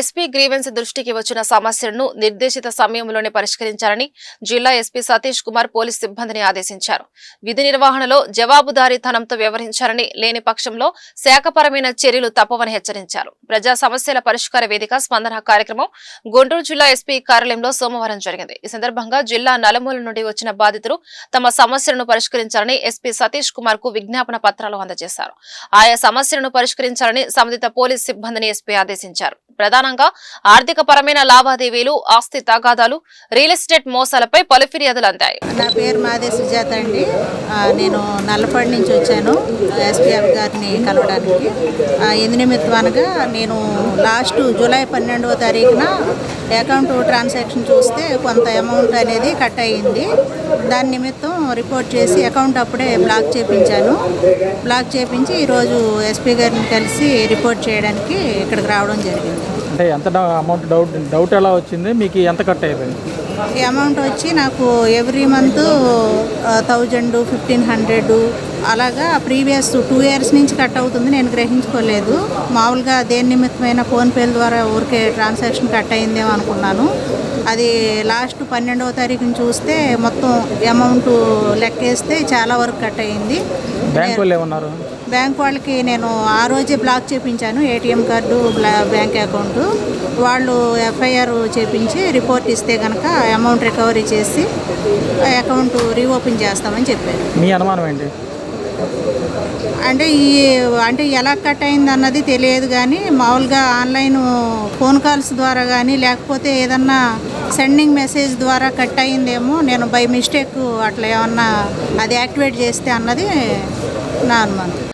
SP grievance దృష్టికి వచ్చిన సమస్యలను నిర్దేశిత సమయంలోనే పరిష్కరించాలని జిల్లా ఎస్పీ సతీష్ కుమార్ పోలీస్ సిబ్బందిని ఆదేశించారు. విధి నిర్వహణలో జవాబుదారీతనంతో వ్యవహరించాలని లేని పక్షంలో శాఖపరమైన చర్యలు తప్పవని హెచ్చరించారు. ప్రజా సమస్యల పరిష్కార వేదిక స్పందన కార్యక్రమం గుంటూరు జిల్లా ఎస్పీ కార్యాలయంలో సోమవారం జరిగింది. ఈ సందర్భంగా జిల్లా నలుమూల నుండి వచ్చిన బాధితులు తమ సమస్యలను పరిష్కరించాలని ఎస్పీ సతీష్ కుమార్కు విజ్ఞాపన పత్రాలు అందజేశారు. ఆయా సమస్యలను పరిష్కరించాలని సంబంధిత పోలీస్ సిబ్బందిని ఎస్పీ ఆదేశించారు. ప్రధానంగా ఆర్థిక పరమైన లావాదేవీలు ఆస్తి తగాదాలు రియల్ ఎస్టేట్ మోసాలపై పలు ఫిర్యాదులు అందాయి. నా పేరు మాదే సుజాత అండి. నేను నల్లపడి నుంచి వచ్చాను ఎస్పీఎఫ్ గారిని కలవడానికి. ఆ, నిమిత్తం అనగా నేను లాస్ట్ జూలై పన్నెండవ తారీఖున అకౌంట్ ట్రాన్సాక్షన్ చూస్తే కొంత అమౌంట్ అనేది కట్ అయ్యింది. దాని నిమిత్తం రిపోర్ట్ చేసి అకౌంట్ అప్పుడే బ్లాక్ చేపించాను. బ్లాక్ చేపించి ఈరోజు ఎస్పీ గారిని కలిసి రిపోర్ట్ చేయడానికి ఇక్కడికి రావడం జరిగింది. అంటే ఎంత డ- అమౌంట్ డౌట్ డౌట్ ఎలా వచ్చింది? మీకు ఎంత కట్ అయిపోయింది? ఈ అమౌంట్ వచ్చి నాకు every month thousand fifteen hundred అలాగా ప్రీవియస్ టూ ఇయర్స్ నుంచి కట్ అవుతుంది నేను గ్రహించుకోలేదు. మామూలుగా దేని నిమిత్తమైన ఫోన్పేల ద్వారా ఊరికే ట్రాన్సాక్షన్ కట్ అయిందేమో అనుకున్నాను. అది లాస్ట్ పన్నెండవ తారీఖుని చూస్తే మొత్తం అమౌంట్ లెక్కేస్తే చాలా వరకు కట్ అయింది. బ్యాంక్ వాళ్ళు ఏమన్నారు? బ్యాంక్ వాళ్ళకి నేను ఆ రోజే బ్లాక్ చేపించాను ఏటీఎం కార్డు బ్లా బ్యాంక్ అకౌంట్. వాళ్ళు ఎఫ్ఐఆర్ చేపించి రిపోర్ట్ ఇస్తే కనుక అమౌంట్ రికవరీ చేసి అకౌంట్ రీఓపెన్ చేస్తామని చెప్పారు. మీ అనుమానం ఏంటి? అంటే ఈ అంటే ఎలా కట్ అయింది అన్నది తెలియదు కానీ మామూలుగా ఆన్లైన్ ఫోన్ కాల్స్ ద్వారా కానీ లేకపోతే ఏదన్నా సెండింగ్ మెసేజ్ ద్వారా కట్ అయిందేమో నేను బై మిస్టేక్ అట్లా ఏమన్నా అది యాక్టివేట్ చేస్తే అన్నది నా అనుమానం.